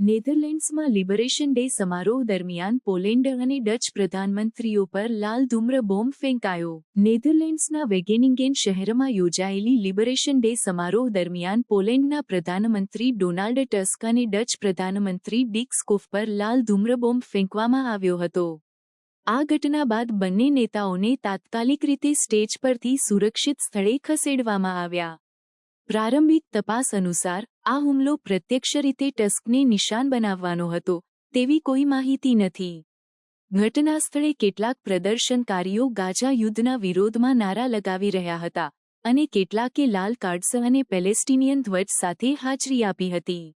નેધરલેન્ડ્સમાં liberation day સમારોહ દરમિયાન Poland અને ડચ પ્રધાનમંત્રીઓ પર લાલ ધૂમ્ર બોમ્બ ફેંકાયો. નેધરલેન્ડ્સના વેગેનિંગેન શહેરમાં યોજાયેલી લિબરેશન ડે સમારોહ દરમિયાન પોલેન્ડના પ્રધાનમંત્રી ડોનાલ્ડ ટસ્ક અને ડચ પ્રધાનમંત્રી ડિક સ્કોફ પર લાલ ધૂમ્ર બોમ્બ ફેંકવામાં આવ્યો હતો. આ ઘટના બાદ બંને નેતાઓને તાત્કાલિક રીતે સ્ટેજ પરથી સુરક્ષિત સ્થળે ખસેડવામાં આવ્યા. પ્રારંભિક તપાસ અનુસાર, આ હુમલો પ્રત્યક્ષ રીતે ટસ્કને નિશાન બનાવવાનો હતો, તેવી કોઈ માહિતી નથી. ઘટના સ્થળે કેટલાક પ્રદર્શનકારીઓ ગાઝા યુદ્ધના વિરોધમાં નારા લગાવી રહ્યા હતા, અને કેટલાકે લાલ કાર્ડ્સ અને પેલેસ્ટિનિયન ધ્વજ સાથે હાજરી આપી હતી.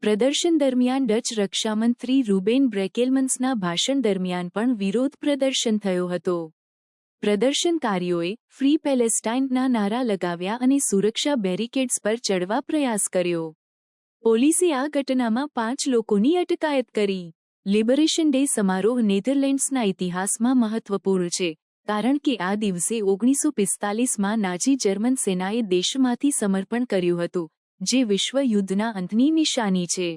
પ્રદર્શન દરમિયાન ડચ રક્ષામંત્રી રૂબેન બ્રેકેલમન્સના ભાષણ દરમિયાન પણ વિરોધ પ્રદર્શન થયો હતો. પ્રદર્શનકારીઓએ ફ્રી પેલેસ્ટાઇનના નારા લગાવ્યા અને સુરક્ષા બેરિકેડ્સ પર ચડવા પ્રયાસ કર્યો. પોલીસે આ ઘટનામાં પાંચ લોકોની અટકાયત કરી. લિબરેશન ડે સમારોહ નેધરલેન્ડ્સના ઇતિહાસમાં મહત્વપૂર્ણ છે, કારણ કે આ દિવસે ઓગણીસો પિસ્તાલીસમાં નાજી જર્મન સેનાએ દેશમાંથી સમર્પણ કર્યું હતું, જે વિશ્વ યુદ્ધના અંતની નિશાની છે.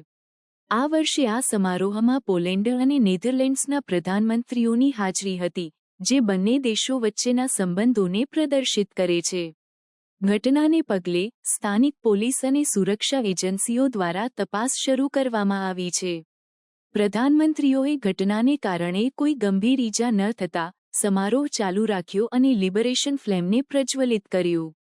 આ વર્ષે આ સમારોહમાં પોલેન્ડ અને નેધરલેન્ડ્સના પ્રધાનમંત્રીઓની હાજરી હતી જે બંને દેશો વચ્ચેના સંબંધોને પ્રદર્શિત કરે છે. ઘટનાને પગલે સ્થાનિક પોલીસ અને સુરક્ષા એજન્સીઓ દ્વારા તપાસ શરૂ કરવામાં આવી છે. પ્રધાનમંત્રીઓએ ઘટનાને કારણે કોઈ ગંભીર ઈજા ન થતા સમારોહ ચાલુ રાખ્યો અને લિબરેશન ફ્લેમને પ્રજ્વલિત કર્યું.